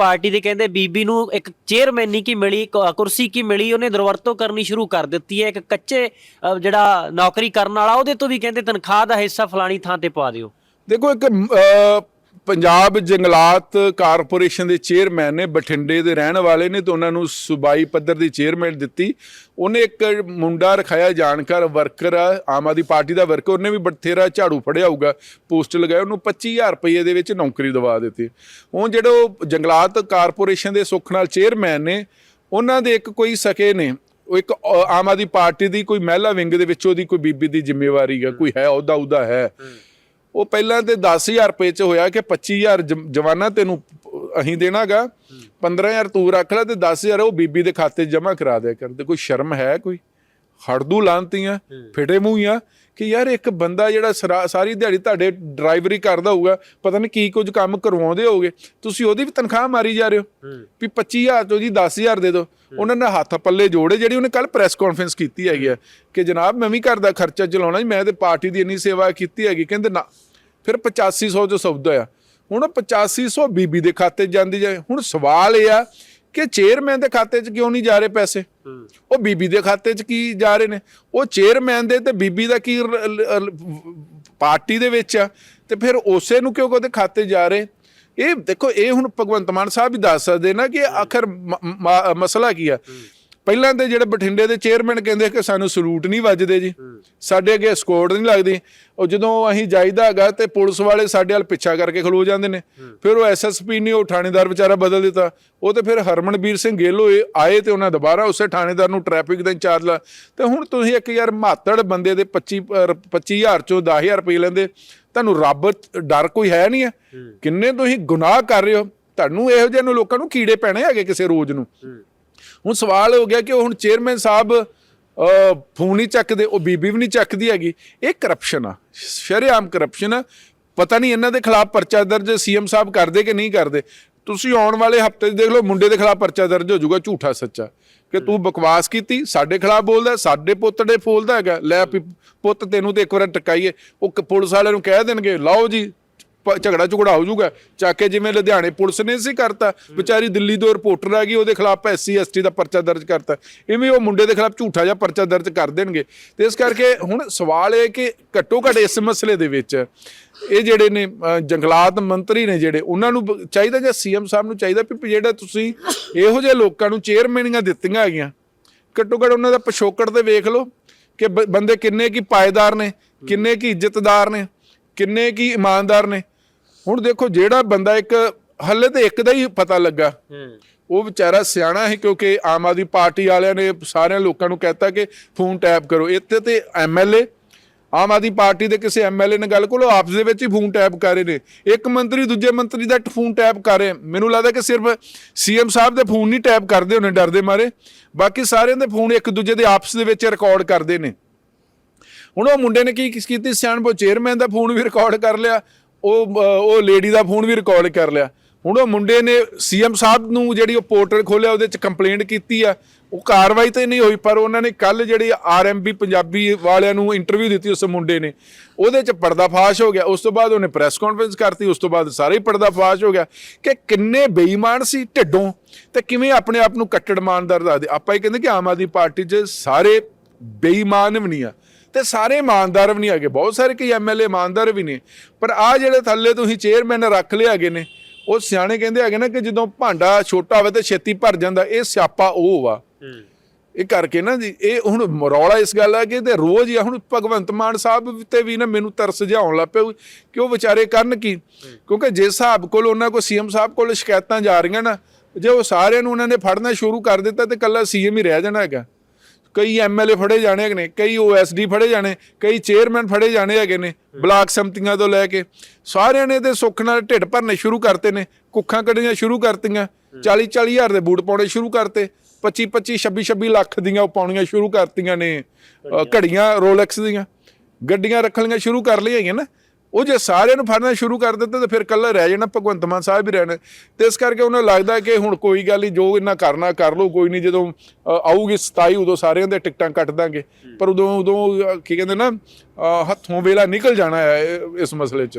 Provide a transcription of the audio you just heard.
Party ਦੇ ਕਹਿੰਦੇ ਬੀਬੀ ਨੂੰ ਇੱਕ ਚੇਅਰਮੈਨੀ ਕੀ ਮਿਲੀ ਕ- ਕੁਰਸੀ ਕੀ ਮਿਲੀ ਉਹਨੇ ਦੁਰਵਰਤੋਂ ਕਰਨੀ ਸ਼ੁਰੂ ਕਰ ਦਿੱਤੀ ਹੈ। ਇੱਕ ਕੱਚੇ ਅ, ਜਿਹੜਾ ਨੌਕਰੀ ਕਰਨ ਵਾਲਾ ਉਹਦੇ ਤੋਂ ਵੀ ਕਹਿੰਦੇ ਤਨਖਾਹ ਦਾ ਹਿੱਸਾ ਫਲਾਣੀ ਥਾਂ ਤੇ ਪਾ ਦਿਓ। ਦੇਖੋ ਇੱਕ ਅਹ, ਪੰਜਾਬ ਜੰਗਲਾਤ ਕਾਰਪੋਰੇਸ਼ਨ ਦੇ ਚੇਅਰਮੈਨ ਨੇ ਬਠਿੰਡੇ ਦੇ ਰਹਿਣ ਵਾਲੇ ਨੇ ਤੇ ਉਹਨਾਂ ਨੂੰ ਸੂਬਾਈ ਪੱਧਰ ਦੀ ਚੇਅਰਮੈਨ ਦਿੱਤੀ। ਉਹਨੇ ਇੱਕ ਮੁੰਡਾ ਰਖਾਇਆ ਜਾਣਕਾਰ ਵਰਕਰ, ਆਮ ਆਦਮੀ ਪਾਰਟੀ ਦਾ ਵਰਕਰ, ਉਹਨੇ ਵੀ ਬਥੇਰਾ ਝਾੜੂ ਫੜਿਆ ਹੋਊਗਾ, ਪੋਸਟ ਲਗਾਇਆ, ਉਹਨੂੰ 25000 ਰੁਪਏ ਦੇ ਵਿੱਚ ਨੌਕਰੀ ਦਵਾ ਦਿੱਤੀ। ਉਹ ਜਿਹੜੇ ਉਹ ਜੰਗਲਾਤ ਕਾਰਪੋਰੇਸ਼ਨ ਦੇ ਸੁੱਖ ਨਾਲ ਚੇਅਰਮੈਨ ਨੇ, ਉਹਨਾਂ ਦੇ ਇੱਕ ਕੋਈ ਸਕੇ ਨੇ, ਉਹ ਇੱਕ ਆਮ ਆਦਮੀ ਪਾਰਟੀ ਦੀ ਕੋਈ ਮਹਿਲਾ ਵਿੰਗ ਦੇ ਵਿੱਚ ਉਹਦੀ ਕੋਈ ਬੀਬੀ ਦੀ ਜ਼ਿੰਮੇਵਾਰੀ ਹੈ, ਕੋਈ ਹੈ ਉਹਦਾ ਉਹਦਾ ਹੈ। ਉਹ ਪਹਿਲਾਂ ਤੇ 10000 ਰੁਪਏ ਚ ਹੋਇਆ ਕਿ 25000 ਜ- ਜਵਾਨਾ ਤੈਨੂੰ ਅਹੀਂ ਦੇਣਾਗਾ। 15000 ਤੂੰ ਰੱਖ ਲੈ ਤੇ 10000 ਉਹ ਬੀਬੀ ਦੇ ਖਾਤੇ 'ਚ ਜਮ੍ਹਾਂ ਕਰਾ ਦਿਆ ਕਰ ਤੇ ਕੋਈ ਸ਼ਰਮ ਹੈ ਕੋਈ? ਹੜਦੂ ਲਾਂਤੀਆਂ ਫਿਟੇ ਮੂੰਹੀਆਂ ਕਿ ਯਾਰ ਇੱਕ ਬੰਦਾ ਜਿਹੜਾ ਸਰਾ- ਦਿਹਾੜੀ ਤੁਹਾਡੇ ਡਰਾਈਵਰੀ ਕਰਦਾ ਹੋਊਗਾ ਪਤਾ ਨਹੀਂ ਕੀ ਕੁਝ ਕੰਮ ਕਰਵਾਉਂਦੇ ਹੋਗੇ ਤੁਸੀਂ ਉਹਦੀ ਵੀ ਤਨਖਾਹ ਮਾਰੀ ਜਾ ਰਹੇ ਹੋ। ਵੀ 25000 ਤੋਂ ਜੀ 10000 ਦੇ ਦਿਓ। ਉਹਨਾਂ ਨੇ ਹੱਥ ਪੱਲੇ ਜੋੜੇ ਜਿਹੜੀ ਉਹਨੇ ਕੱਲ ਪ੍ਰੈਸ ਕਾਨਫਰੰਸ ਕੀਤੀ ਹੈਗੀ ਆ ਕਿ ਜਨਾਬ ਮੈਂ ਵੀ ਘਰ ਦਾ ਖਰਚਾ ਚਲਾਉਣਾ ਜੀ ਮੈਂ ਤੇ ਪਾਰਟੀ ਦੀ ਇੰਨੀ ਸੇਵਾ ਕੀਤੀ ਹੈਗੀ ਕਹਿੰਦੇ ਨਾ ਫਿਰ 8500 ਜੋ ਸੌਦਾ ਆ। ਹੁਣ ਉਹ 8500 ਬੀਬੀ ਦੇ ਖਾਤੇ 'ਚ ਜਾਂਦੀ ਜਾਏ। ਹੁਣ ਸਵਾਲ ਇਹ ਆ ਕਿ ਚੇਅਰਮੈਨ ਦੇ ਖਾਤੇ 'ਚ ਕਿਉਂ ਨਹੀਂ ਜਾ ਰਹੇ ਪੈਸੇ? ਉਹ ਬੀਬੀ ਦੇ ਖਾਤੇ 'ਚ ਕੀ ਜਾ ਰਹੇ ਨੇ? ਉਹ ਚੇਅਰਮੈਨ ਦੇ ਤੇ ਬੀਬੀ ਦਾ ਕੀ ਪਾਰਟੀ ਦੇ ਵਿੱਚ ਆ ਤੇ ਫਿਰ ਉਸੇ ਨੂੰ ਕਿਉਂ ਉਹਦੇ ਖਾਤੇ ਜਾ ਰਹੇ? ਇਹ ਦੇਖੋ ਇਹ ਹੁਣ ਭਗਵੰਤ ਮਾਨ ਸਾਹਿਬ ਵੀ ਦੱਸ ਸਕਦੇ ਨਾ ਕਿ ਆਖਰ ਮਸਲਾ ਕੀ ਆ? ਪਹਿਲਾਂ ਤੇ ਜਿਹੜੇ ਬਠਿੰਡੇ ਦੇ ਚੇਅਰਮੈਨ ਕਹਿੰਦੇ ਕਿ ਸਾਨੂੰ ਸਲੂਟ ਨਹੀਂ ਵੱਜਦੇ ਜੀ। ਸਾਡੇ ਅੱਗੇ ਸਕੋਰਡ ਨਹੀਂ ਲੱਗਦੀ। ਉਹ ਜਦੋਂ ਅਸੀਂ ਜਾਈਦਾ ਹੈਗਾ ਤੇ ਪੁਲਿਸ ਵਾਲੇ ਸਾਡੇ ਵੱਲ ਪਿੱਛਾ ਕਰਕੇ ਖਲੋ ਜਾਂਦੇ ਨੇ। ਫਿਰ ਉਹ ਐਸਐਸਪੀ ਨੇ ਉਹ ਥਾਣੇਦਾਰ ਵਿਚਾਰਾ ਬਦਲ ਦਿੱਤਾ। ਉਹ ਤੇ ਫਿਰ ਹਰਮਨਵੀਰ ਸਿੰਘ ਗਿੱਲ ਹੋਏ ਆਏ ਤੇ ਉਹਨਾਂ ਦੁਬਾਰਾ ਉਸੇ ਥਾਣੇਦਾਰ ਨੂੰ ਟ੍ਰੈਫਿਕ ਦਾ ਇੰਚਾਰਜ ਲਾ। ਤੇ ਹੁਣ ਤੁਸੀਂ ਇੱਕ ਯਾਰ ਮਾਤੜ ਬੰਦੇ ਦੇ 25 ਅਹ 25000 ਚੋਂ 10000 ਰੁਪਏ ਲੈਂਦੇ। ਤੁਹਾਨੂੰ ਰੱਬ ਡਰ ਕੋਈ ਹੈ ਨਹੀਂ ਹੈ। ਕਿੰਨੇ ਤੁਸੀਂ ਗੁਨਾਹ ਕਰ ਰਹੇ ਹੋ। ਤੁਹਾਨੂੰ ਇਹੋ ਜਿਹੇ ਨੂੰ ਲੋਕਾਂ ਨੂੰ ਕੀੜੇ ਪੈਣੇ ਹੈਗੇ ਕਿਸੇ ਰੋਜ਼ ਨੂੰ। ਹੁਣ ਸਵਾਲ ਹੋ ਗਿਆ ਕਿ ਉਹ ਹੁਣ ਚੇਅਰਮੈਨ ਸਾਹਿਬ ਫੋਨ ਨਹੀਂ ਚੱਕਦੇ ਉਹ ਬੀਬੀ ਵੀ ਨਹੀਂ ਚੱਕਦੀ ਹੈਗੀ। ਇਹ ਕਰਪਸ਼ਨ ਆ। ਸ਼ਰੇਆਮ ਕਰਪਸ਼ਨ ਆ। ਪਤਾ ਨਹੀਂ ਇਹਨਾਂ ਦੇ ਖਿਲਾਫ ਪਰਚਾ ਦਰਜ ਸੀਐਮ ਸਾਹਿਬ ਕਰਦੇ ਕਿ ਨਹੀਂ ਕਰਦੇ। ਤੁਸੀਂ ਆਉਣ ਵਾਲੇ ਹਫ਼ਤੇ ਦੇਖ ਲਓ ਮੁੰਡੇ ਦੇ ਖਿਲਾਫ ਪਰਚਾ ਦਰਜ ਹੋ ਜਾਊਗਾ ਝੂਠਾ ਸੱਚਾ। ਕਿ ਤੂੰ ਬਕਵਾਸ ਕੀਤੀ ਸਾਡੇ ਖਿਲਾਫ ਬੋਲਦਾ ਸਾਡੇ ਪੁੱਤ ਦੇ ਫੋਲਦਾ ਹੈਗਾ। ਲੈ ਪੁੱਤ ਤੈਨੂੰ ਤੇ ਇੱਕ ਵਾਰ ਟਕਾਈਏ। ਉਹ ਪੁਲਿਸ ਵਾਲਿਆਂ ਨੂੰ ਕਹਿ ਦੇਣਗੇ ਲਓ ਜੀ ਝਗੜਾ ਝੁਗੜਾ ਹੋ ਜਾਊਗਾ। ਚੱਕ ਕੇ ਜਿਵੇਂ ਲੁਧਿਆਣੇ ਪੁਲਿਸ ਨੇ ਸੀ ਕਰਤਾ, ਵਿਚਾਰੀ ਦਿੱਲੀ ਤੋਂ ਰਿਪੋਰਟਰ ਆ ਗਈ, ਉਹਦੇ ਖਿਲਾਫ ਐਸਸੀ, ਐਸਟੀ ਦਾ ਪਰਚਾ ਦਰਜ ਕਰਤਾ। ਇਵੇਂ ਉਹ ਮੁੰਡੇ ਦੇ ਖਿਲਾਫ ਝੂਠਾ ਜਿਹਾ ਪਰਚਾ ਦਰਜ ਕਰ ਦੇਣਗੇ। ਤੇ ਇਸ ਕਰਕੇ ਹੁਣ ਸਵਾਲ ਇਹ ਕਿ ਘੱਟੋ ਘੱਟ ਇਸ ਮਸਲੇ ਦੇ ਵਿੱਚ ਇਹ ਜਿਹੜੇ ਨੇ ਜੰਗਲਾਤ ਮੰਤਰੀ ਨੇ ਜਿਹੜੇ, ਉਹਨਾਂ ਨੂੰ ਚਾਹੀਦਾ ਜਾਂ ਸੀਐਮ ਸਾਹਿਬ ਨੂੰ ਚਾਹੀਦਾ ਵੀ ਜਿਹੜਾ ਤੁਸੀਂ ਇਹੋ ਜਿਹੇ ਲੋਕਾਂ ਨੂੰ ਚੇਅਰਮੈਨੀਆਂ ਦਿੱਤੀਆਂ ਹੈਗੀਆਂ। ਘੱਟੋ ਘੱਟ ਉਹਨਾਂ ਦਾ ਪਿਛੋਕੜ ਤੇ ਵੇਖ ਲਓ ਕਿ ਬ- ਬੰਦੇ ਕਿੰਨੇ ਕੀ ਪਾਏਦਾਰ ਨੇ, ਕਿੰਨੇ ਕੀ ਇੱਜ਼ਤਦਾਰ ਨੇ, ਕਿੰਨੇ ਕੀ ਇਮਾਨਦਾਰ ਨੇ। ਹੁਣ ਦੇਖੋ ਜਿਹੜਾ ਬੰਦਾ ਇੱਕ ਹੱਲੇ ਤੇ ਇੱਕ ਦਾ ਹੀ ਪਤਾ ਲੱਗਾ। ਉਹ ਵਿਚਾਰਾ ਸਿਆਣਾ ਹੈ ਕਿਉਂਕਿ ਆਮ ਆਦਮੀ ਪਾਰਟੀ ਵਾਲਿਆਂ ਨੇ ਸਾਰਿਆਂ ਲੋਕਾਂ ਨੂੰ ਕਹਿਤਾ ਕਿ ਫੋਨ ਟੈਪ ਕਰੋ। ਇੱਥੇ ਤੇ ਐਮਐਲਏ ਆਮ ਆਦਮੀ ਪਾਰਟੀ ਦੇ ਕਿਸੇ ਐਮਐਲਏ ਨਾਲ ਗੱਲ ਕੋਲ ਆਪਸ ਦੇ ਵਿੱਚ ਹੀ ਫੋਨ ਟੈਪ ਕਰ ਰਹੇ ਨੇ। ਇੱਕ ਮੰਤਰੀ ਦੂਜੇ ਮੰਤਰੀ ਦਾ ਫੋਨ ਟੈਪ ਕਰ ਰਹੇ। ਮੈਨੂੰ ਲੱਗਦਾ ਕਿ ਸਿਰਫ ਸੀਐਮ ਸਾਹਿਬ ਦੇ ਫੋਨ ਨਹੀਂ ਟੈਪ ਕਰਦੇ ਹੋਣੇ ਡਰਦੇ ਮਾਰੇ। ਬਾਕੀ ਸਾਰਿਆਂ ਦੇ ਫੋਨ ਇੱਕ ਦੂਜੇ ਦੇ ਆਪਸ ਦੇ ਵਿੱਚ ਰਿਕਾਰਡ ਕਰਦੇ ਨੇ। ਹੁਣ ਉਹ ਮੁੰਡੇ ਨੇ ਕੀ ਕੀਤੀ? ਸਿਆਣਪੋ ਚੇਅਰਮੈਨ ਦਾ ਫੋਨ ਵੀ ਰਿਕਾਰਡ ਕਰ ਲਿਆ। ਉਹ ਉਹ ਲੇਡੀ ਦਾ ਫੋਨ ਵੀ ਰਿਕਾਰਡ ਕਰ ਲਿਆ। ਹੁਣ ਉਹ ਮੁੰਡੇ ਨੇ ਸੀਐਮ ਸਾਹਿਬ ਨੂੰ ਜਿਹੜੀ ਉਹ ਪੋਰਟਲ ਖੋਲਿਆ, ਉਹਦੇ ਚ ਕੰਪਲੇਂਟ ਕੀਤੀ ਆ। ਉਹ ਕਾਰਵਾਈ ਤਾਂ ਨਹੀਂ ਹੋਈ, ਪਰ ਉਹਨਾਂ ਨੇ ਕੱਲ ਜਿਹੜੀ ਆਰਐਮਬੀ ਪੰਜਾਬੀ ਵਾਲਿਆਂ ਨੂੰ ਇੰਟਰਵਿਊ ਦਿੱਤੀ ਉਸ ਮੁੰਡੇ ਨੇ। ਉਹਦੇ ਚ ਪਰਦਾਫਾਸ਼ ਹੋ ਗਿਆ। ਉਸ ਤੋਂ ਬਾਅਦ ਉਹਨੇ ਪ੍ਰੈਸ ਕਾਨਫਰੰਸ ਕਰਤੀ, ਉਸ ਤੋਂ ਬਾਅਦ ਸਾਰੇ ਹੀ ਪਰਦਾਫਾਸ਼ ਹੋ ਗਿਆ। ਕਿ ਕਿੰਨੇ ਬੇਈਮਾਨ ਸੀ ਢਿੱਡੋਂ। ਤੇ ਕਿਵੇਂ ਆਪਣੇ ਆਪ ਨੂੰ ਕੱਟੜ ਇਮਾਨਦਾਰ ਦੱਸਦੇ। ਆਪਾਂ ਇਹ ਕਹਿੰਦੇ ਕਿ ਆਮ ਆਦਮੀ ਪਾਰਟੀ 'ਚ ਸਾਰੇ ਬੇਈਮਾਨ ਵੀ ਨਹੀਂ ਆ। ਤੇ ਸਾਰੇ ਇਮਾਨਦਾਰ ਵੀ ਨਹੀਂ ਹੈਗੇ। ਬਹੁਤ ਸਾਰੇ ਕਈ ਐਮਐਲਏ ਇਮਾਨਦਾਰ ਵੀ ਨੇ ਪਰ ਆ ਜਿਹੜੇ ਥੱਲੇ ਤੁਸੀਂ ਚੇਅਰਮੈਨ ਰੱਖ ਲਿਆ ਹੈਗੇ ਨੇ ਉਹ ਸਿਆਣੇ ਕਹਿੰਦੇ ਹੈਗੇ ਨਾ ਕਿ ਜਦੋਂ ਭਾਂਡਾ ਛੋਟਾ ਹੋਵੇ ਤੇ ਛੇਤੀ ਭਰ ਜਾਂਦਾ ਇਹ ਸਿਆਪਾ ਉਹ ਵਾ। ਇਹ ਕਰਕੇ ਨਾ ਜੀ ਇਹ ਹੁਣ ਮਰੌਲਾ ਇਸ ਗੱਲ ਆ ਕਿ ਤੇ ਰੋਜ਼ ਹੀ ਹੁਣ ਭਗਵੰਤ ਮਾਨ ਸਾਹਿਬ ਤੇ ਵੀ ਨਾ ਮੈਨੂੰ ਤਰਸ ਜਿਹਾ ਆਉਣ ਲੱਗ ਪਿਆ ਕਿ ਉਹ ਵਿਚਾਰੇ ਕਰਨ ਕੀ? ਕਿਉਂਕਿ ਜਿਸ ਹਿਸਾਬ ਕੋਲ ਉਹਨਾਂ ਕੋਲ ਸੀਐਮ ਸਾਹਿਬ ਕੋਲ ਸ਼ਿਕਾਇਤਾਂ ਜਾ ਰਹੀਆਂ ਨਾ ਜੇ ਉਹ ਸਾਰਿਆਂ ਨੂੰ ਉਹਨਾਂ ਨੇ ਫੜਨਾ ਸ਼ੁਰੂ ਕਰ ਦਿੱਤਾ ਤੇ ਕੱਲਾ ਸੀਐਮ ਹੀ ਰਹਿ ਜਾਣਾ ਹੈਗਾ। ਕਈ ਐਮਐਲਏ ਫੜੇ ਜਾਣੇ ਹੈਗੇ ਨੇ ਕਈ ਓਐਸਡੀ ਫੜੇ ਜਾਣੇ ਕਈ ਚੇਅਰਮੈਨ ਫੜੇ ਜਾਣੇ ਹੈਗੇ ਨੇ ਬਲਾਕ ਸੰਮਤੀਆਂ ਤੋਂ ਲੈ ਕੇ। ਸਾਰਿਆਂ ਨੇ ਤੇ ਸੁੱਖ ਨਾਲ ਢਿੱਡ ਭਰਨੇ ਸ਼ੁਰੂ ਕਰਤੇ ਨੇ ਕੁੱਖਾਂ ਕੱਢਣੀਆਂ ਸ਼ੁਰੂ ਕਰਤੀਆਂ 40 40 ਹਜ਼ਾਰ ਦੇ ਬੂਟ ਪਾਉਣੇ ਸ਼ੁਰੂ ਕਰਤੇ 25 25 26 26 ਲੱਖ ਦੀਆਂ ਉਹ ਪਾਉਣੀਆਂ ਸ਼ੁਰੂ ਕਰਤੀਆਂ ਨੇ ਘੜੀਆਂ। ਰੋਲੈਕਸ ਦੀਆਂ ਗੱਡੀਆਂ ਰੱਖਣੀਆਂ ਸ਼ੁਰੂ ਕਰ ਲਈਆਂ ਹੈਗੀਆਂ ਨਾ। ਉਹ ਜੇ ਸਾਰਿਆਂ ਨੂੰ ਫੜਨਾ ਸ਼ੁਰੂ ਕਰ ਦਿੱਤਾ ਤਾਂ ਫਿਰ ਕੱਲਾ ਰਹਿ ਜਾਣਾ ਭਗਵੰਤ ਮਾਨ ਸਾਹਿਬ ਹੀ ਰਹਿਣਾ। ਤੇ ਇਸ ਕਰਕੇ ਉਹਨਾਂ ਨੂੰ ਲੱਗਦਾ ਕਿ ਹੁਣ ਕੋਈ ਗੱਲ ਨਹੀਂ ਜੋ ਇਹਨਾਂ ਕਰਨਾ ਕਰ ਲਓ ਕੋਈ ਨਹੀਂ ਜਦੋਂ ਆਊਗੀ 27 ਉਦੋਂ ਸਾਰਿਆਂ ਦੇ ਟਿਕਟਾਂ ਕੱਟ ਦਾਂਗੇ। ਪਰ ਉਦੋਂ ਉਦੋਂ ਕੀ ਕਹਿੰਦੇ ਨਾ ਅ, ਹੱਥੋਂ ਵੇਲਾ ਨਿਕਲ ਜਾਣਾ ਹੈ ਇਸ ਮਸਲੇ 'ਚ।